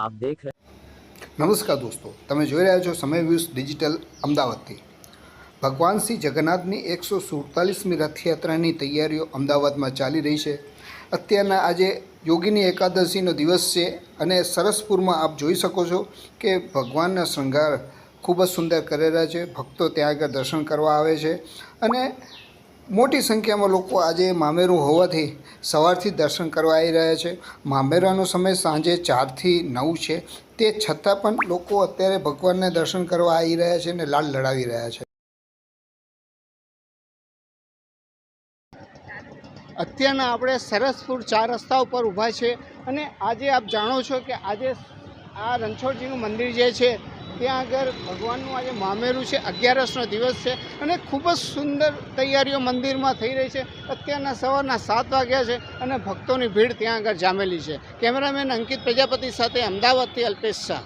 આપ દેખ નમસ્કાર દોસ્તો, તમે જોઈ રહ્યા છો સમય વ્યૂઝ ડિજિટલ અમદાવાદથી. ભગવાન શ્રી જગન્નાથની એકસો સુડતાલીસમી રથયાત્રાની તૈયારીઓ અમદાવાદમાં ચાલી રહી છે. અત્યારના આજે યોગીની એકાદશીનો દિવસ છે અને સરસપુરમાં આપ જોઈ શકો છો કે ભગવાનના શૃંગાર ખૂબ જ સુંદર કરેલા છે. ભક્તો ત્યાં આગળ દર્શન કરવા આવે છે અને મોટી સંખ્યામાં લોકો આજે મામેરું હોવાથી સવારથી દર્શન કરવા આવી રહ્યા છે. મામેરાનો સમય સાંજે ચારથી નવ છે. તે છતાં પણ લોકો અત્યારે ભગવાનને દર્શન કરવા આવી રહ્યા છે અને લાલ લડાવી રહ્યા છે. અત્યારના આપણે સરસપુર ચાર રસ્તા ઉપર ઊભા છે અને આજે આપ જાણો છો કે આજે આ રણછોડજીનું મંદિર જે છે ત્યાં આગળ ભગવાનનું આજે મામેરું છે, અગિયારસનો દિવસ છે અને ખૂબ જ સુંદર તૈયારીઓ મંદિરમાં થઈ રહી છે. અત્યારના સવારના સાત વાગ્યા છે અને ભક્તોની ભીડ ત્યાં આગળ જામેલી છે. કેમેરામેન અંકિત પ્રજાપતિ સાથે અમદાવાદથી અલ્પેશ શાહ.